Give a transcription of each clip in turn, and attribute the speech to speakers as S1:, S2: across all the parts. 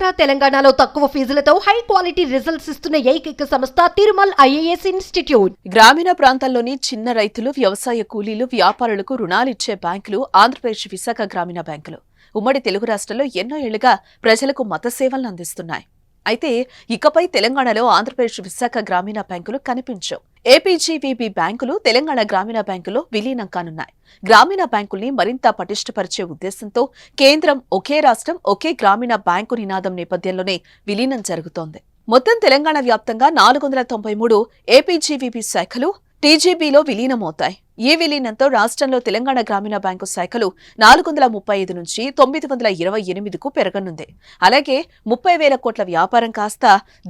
S1: ఆంధ్ర తెలంగాణలో తక్కువ ఫీజులతో high quality results ఇస్తున్న ఏకైక సంస్థ తిరుమల్ ఐఏఎస్ ఇన్స్టిట్యూట్.
S2: గ్రామీణ ప్రాంతాల్లోని చిన్న రైతులు వ్యవసాయ కూలీలు వ్యాపారులకు రుణాలిచ్చే బ్యాంకులు ఆంధ్రప్రదేశ్ విశాఖ గ్రామీణ బ్యాంకులు. ఉమ్మడి తెలుగు రాష్ట్రాల్లో ఎన్నో ఏళ్ళుగా ప్రజలకు మత సేవలను అందిస్తున్నాయి. అయితే ఇకపై తెలంగాణలో ఆంధ్రప్రదేశ్ విశాఖ గ్రామీణ బ్యాంకులు కనిపించవు. ఏపీజీవీబీ బ్యాంకులు తెలంగాణ గ్రామీణ బ్యాంకులో విలీనం కానున్నాయి. గ్రామీణ బ్యాంకుల్ని మరింత పటిష్టపరిచే ఉద్దేశంతో కేంద్రం ఒకే రాష్ట్రం ఒకే గ్రామీణ బ్యాంకు నినాదం నేపథ్యంలోనే విలీనం జరుగుతోంది. మొత్తం తెలంగాణ వ్యాప్తంగా నాలుగు వందల తొంభై మూడు ఏపీజీవీబీ శాఖలు టీజీబీలో విలీనమవుతాయి. ఈ విలీనంతో రాష్ట్రంలో తెలంగాణ గ్రామీణ బ్యాంకు శాఖలు నాలుగు వందల ముప్పై ఐదు నుంచి తొమ్మిది వందల ఇరవై ఎనిమిదికు పెరగనుంది. అలాగే ముప్పై వేల కోట్ల వ్యాపారం కాస్త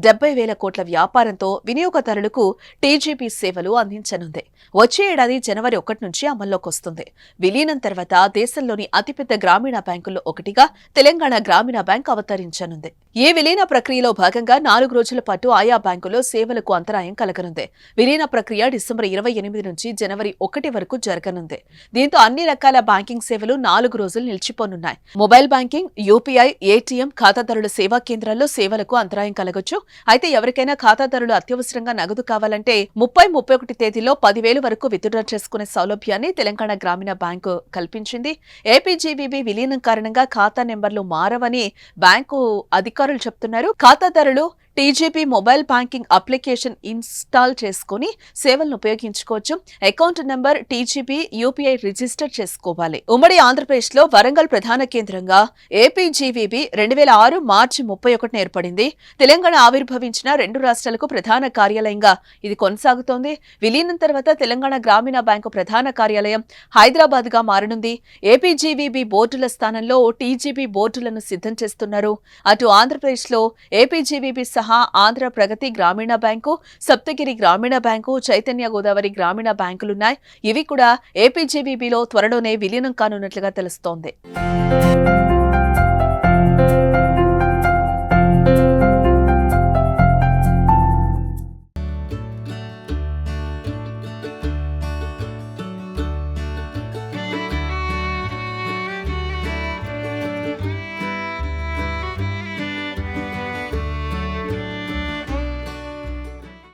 S2: డెబ్బై వేల కోట్ల వ్యాపారంతో వినియోగదారులకు టీజీపీ సేవలు అందించనుంది. వచ్చే ఏడాది జనవరి ఒకటి నుంచి అమల్లోకి వస్తుంది. విలీనం తర్వాత దేశంలోని అతిపెద్ద గ్రామీణ బ్యాంకుల్లో ఒకటిగా తెలంగాణ గ్రామీణ బ్యాంక్ అవతరించనుంది. ఈ విలీన ప్రక్రియలో భాగంగా నాలుగు రోజుల పాటు ఆయా బ్యాంకుల్లో సేవలకు అంతరాయం కలగనుంది. విలీన ప్రక్రియ డిసెంబర్ ఇరవై ఎనిమిది నుంచి జనవరి ఒకటి వరకు జరగనుంది. దీంతో అన్ని రకాల బ్యాంకింగ్ సేవలు నాలుగు రోజులు నిలిచిపోనున్నాయి. మొబైల్ బ్యాంకింగ్ యూపీఐ ఏటీఎం ఖాతాదారుల సేవా కేంద్రాల్లో సేవలకు అంతరాయం కలగొచ్చు. అయితే ఎవరికైనా ఖాతాదారులు అత్యవసరంగా నగదు కావాలంటే ముప్పై ముప్పై ఒకటి తేదీలో పదివేలు వరకు విత్డ్రా చేసుకునే సౌలభ్యాన్ని తెలంగాణ గ్రామీణ బ్యాంకు కల్పించింది. ఏపీజీబీబీ విలీనం కారణంగా ఖాతా నెంబర్లు మారవని బ్యాంకు అధికారులు చెప్తున్నారు. ఖాతాదారులు TGP mobile banking application install చేసుకుని సేవలను ఉపయోగించుకోవచ్చు. Account number TGP UPI register చేసుకోవాలి. ఉమ్మడి ఆంధ్రప్రదేశ్లో వరంగల్ ప్రధాన కేంద్రంగా ఏపీజీవీబీ రెండు వేల ఆరు మార్చి ముప్పై ఒకటిన ఏర్పడింది. తెలంగాణ ఆవిర్భవించిన రెండు రాష్ట్రాలకు ప్రధాన కార్యాలయంగా ఇది కొనసాగుతోంది. విలీనం తర్వాత తెలంగాణ గ్రామీణ బ్యాంకు ప్రధాన కార్యాలయం హైదరాబాద్గా మారనుంది ఏపీజీవీబీ బోర్డుల స్థానంలో టీజీబీ బోర్డులను సిద్ధం చేస్తున్నారు. అటు ఆంధ్రప్రదేశ్లో ఏపీజీవీబీ సహా ఆంధ్ర ప్రగతి గ్రామీణ బ్యాంకు సప్తగిరి గ్రామీణ బ్యాంకు చైతన్య గోదావరి గ్రామీణ బ్యాంకులున్నాయి. ఇవి కూడా ఏపీజేబీబీలో త్వరలోనే విలీనం కానున్నట్లుగా తెలుస్తోంది.